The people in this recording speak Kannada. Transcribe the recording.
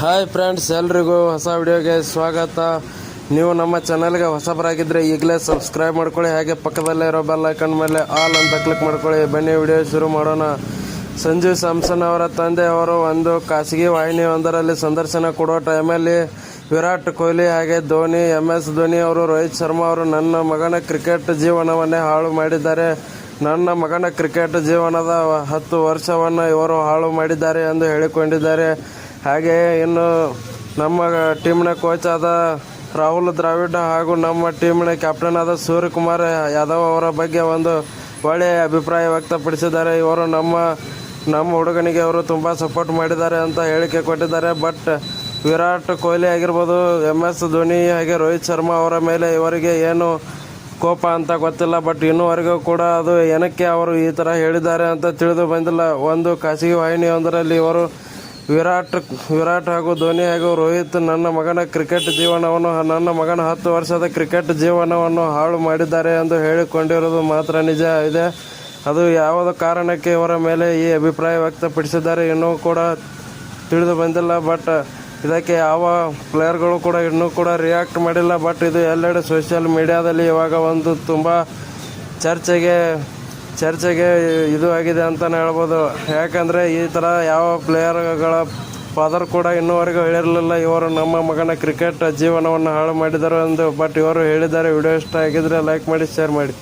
ಹಾಯ್ ಫ್ರೆಂಡ್ಸ್ ಎಲ್ರಿಗೂ ಹೊಸ ವಿಡಿಯೋಗೆ ಸ್ವಾಗತ. ನೀವು ನಮ್ಮ ಚಾನಲ್ಗೆ ಹೊಸಬರಾಗಿದ್ದರೆ ಈಗಲೇ ಸಬ್ಸ್ಕ್ರೈಬ್ ಮಾಡ್ಕೊಳ್ಳಿ, ಹಾಗೆ ಪಕ್ಕದಲ್ಲೇ ಇರೋ ಬೆಲ್ ಐಕನ್ ಮೇಲೆ ಆಲ್ ಅಂತ ಕ್ಲಿಕ್ ಮಾಡ್ಕೊಳ್ಳಿ. ಬನ್ನಿ, ವಿಡಿಯೋ ಶುರು ಮಾಡೋಣ. ಸಂಜೀವ್ ಸ್ಯಾಮ್ಸನ್ ಅವರ ತಂದೆ ಅವರು ಒಂದು ಖಾಸಗಿ ವಾಹಿನಿಯೊಂದರಲ್ಲಿ ಸಂದರ್ಶನ ಕೊಡುವ ಟೈಮಲ್ಲಿ ವಿರಾಟ್ ಕೊಹ್ಲಿ ಹಾಗೆ ಧೋನಿ ಎಂ ಎಸ್ ಧೋನಿ ಅವರು, ರೋಹಿತ್ ಶರ್ಮಾ ಅವರು ನನ್ನ ಮಗನ ಕ್ರಿಕೆಟ್ ಜೀವನವನ್ನೇ ಹಾಳು ಮಾಡಿದ್ದಾರೆ. ನನ್ನ ಮಗನ ಕ್ರಿಕೆಟ್ ಜೀವನದ ಹತ್ತು ವರ್ಷವನ್ನು ಇವರು ಹಾಳು ಮಾಡಿದ್ದಾರೆ ಎಂದು ಹೇಳಿಕೊಂಡಿದ್ದಾರೆ. ಹಾಗೆ ಇನ್ನು ನಮ್ಮ ಟೀಮ್ನ ಕೋಚ್ ಆದ ರಾಹುಲ್ ದ್ರಾವಿಡ್ ಹಾಗೂ ನಮ್ಮ ಟೀಮ್ನ ಕ್ಯಾಪ್ಟನ್ ಆದ ಸೂರ್ಯಕುಮಾರ್ ಯಾದವ್ ಅವರ ಬಗ್ಗೆ ಒಂದು ಒಳ್ಳೆಯ ಅಭಿಪ್ರಾಯ ವ್ಯಕ್ತಪಡಿಸಿದ್ದಾರೆ. ಇವರು ನಮ್ಮ ನಮ್ಮ ಹುಡುಗನಿಗೆ ಅವರು ತುಂಬ ಸಪೋರ್ಟ್ ಮಾಡಿದ್ದಾರೆ ಅಂತ ಹೇಳಿಕೆ ಕೊಟ್ಟಿದ್ದಾರೆ. ಬಟ್ ವಿರಾಟ್ ಕೊಹ್ಲಿ ಆಗಿರ್ಬೋದು ಎಂ ಎಸ್ ಧೋನಿ ಹಾಗೆ ರೋಹಿತ್ ಶರ್ಮಾ ಅವರ ಮೇಲೆ ಇವರಿಗೆ ಏನು ಕೋಪ ಅಂತ ಗೊತ್ತಿಲ್ಲ. ಬಟ್ ಇನ್ನೂವರೆಗೂ ಕೂಡ ಅದು ಏನಕ್ಕೆ ಅವರು ಈ ಥರ ಹೇಳಿದ್ದಾರೆ ಅಂತ ತಿಳಿದು ಬಂದಿಲ್ಲ. ಒಂದು ಖಾಸಗಿ ವಾಹಿನಿಯೊಂದರಲ್ಲಿ ಇವರು ವಿರಾಟ್ ವಿರಾಟ್ ಹಾಗೂ ಧೋನಿ ಹಾಗೂ ರೋಹಿತ್ ನನ್ನ ಮಗನ ಕ್ರಿಕೆಟ್ ಜೀವನವನ್ನು ನನ್ನ ಮಗನ ಹತ್ತು ವರ್ಷದ ಕ್ರಿಕೆಟ್ ಜೀವನವನ್ನು ಹಾಳು ಮಾಡಿದ್ದಾರೆ ಎಂದು ಹೇಳಿಕೊಂಡಿರುವುದು ಮಾತ್ರ ನಿಜ ಇದೆ. ಅದು ಯಾವುದ ಕಾರಣಕ್ಕೆ ಇವರ ಮೇಲೆ ಈ ಅಭಿಪ್ರಾಯ ವ್ಯಕ್ತಪಡಿಸಿದ್ದಾರೆ ಇನ್ನೂ ಕೂಡ ತಿಳಿದು ಬಂದಿಲ್ಲ, ಬಟ್ ಇದಕ್ಕೆ ಯಾವ ಪ್ಲೇಯರ್ಗಳು ಕೂಡ ಇನ್ನೂ ಕೂಡ ರಿಯಾಕ್ಟ್ ಮಾಡಿಲ್ಲ. ಬಟ್ ಇದು ಎಲ್ಲೆಡೆ ಸೋಷಿಯಲ್ ಮೀಡಿಯಾದಲ್ಲಿ ಇವಾಗ ಒಂದು ತುಂಬ ಚರ್ಚೆಗೆ ಚರ್ಚೆಗೆ ಇದು ಆಗಿದೆ ಅಂತಲೇ ಹೇಳ್ಬೋದು. ಯಾಕಂದರೆ ಈ ಥರ ಯಾವ ಪ್ಲೇಯರ್ಗಳ ಫಾದರ್ ಕೂಡ ಇನ್ನೂವರೆಗೂ ಹೇಳಿರಲಿಲ್ಲ, ಇವರು ನಮ್ಮ ಮಗನ ಕ್ರಿಕೆಟ್ ಜೀವನವನ್ನು ಹಾಳು ಮಾಡಿದರು ಎಂದು. ಬಟ್ ಇವರು ಹೇಳಿದ್ದಾರೆ ವಿಡಿಯೋ ಇಷ್ಟ ಆಗಿದ್ದರೆ ಲೈಕ್ ಮಾಡಿ ಶೇರ್ ಮಾಡಿ.